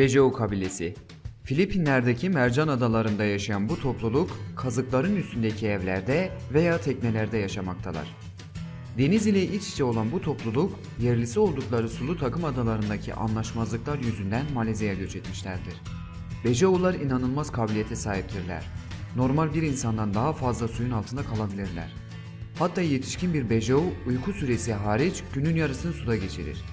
Bejeo kabilesi Filipinler'deki Mercan Adalarında yaşayan bu topluluk kazıkların üstündeki evlerde veya teknelerde yaşamaktalar. Deniz ile iç içe olan bu topluluk yerlisi oldukları sulu takım adalarındaki anlaşmazlıklar yüzünden Malezya'ya göç etmişlerdir. Bejeo'lar inanılmaz kabiliyete sahiptirler. Normal bir insandan daha fazla suyun altında kalabilirler. Hatta yetişkin bir Bejeo uyku süresi hariç günün yarısını suda geçirir.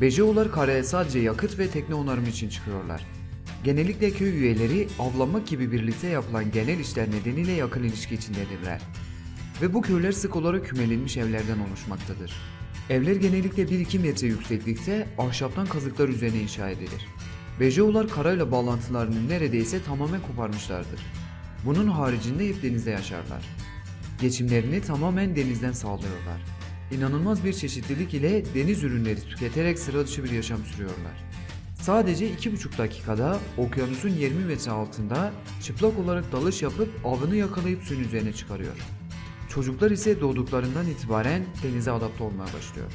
Bejeolar karaya sadece yakıt ve tekne onarımı için çıkıyorlar. Genellikle köy üyeleri avlanmak gibi birlikte yapılan genel işler nedeniyle yakın ilişki içindedirler. Ve bu köyler sık olarak kümelenmiş evlerden oluşmaktadır. Evler genellikle 1-2 metre yükseklikte ahşaptan kazıklar üzerine inşa edilir. Bejeolar karayla bağlantılarını neredeyse tamamen koparmışlardır. Bunun haricinde hep denizde yaşarlar. Geçimlerini tamamen denizden sağlıyorlar. İnanılmaz bir çeşitlilik ile deniz ürünleri tüketerek sıra dışı bir yaşam sürüyorlar. Sadece 2,5 dakikada okyanusun 20 metre altında çıplak olarak dalış yapıp avını yakalayıp suyun üzerine çıkarıyor. Çocuklar ise doğduklarından itibaren denize adapte olmaya başlıyor.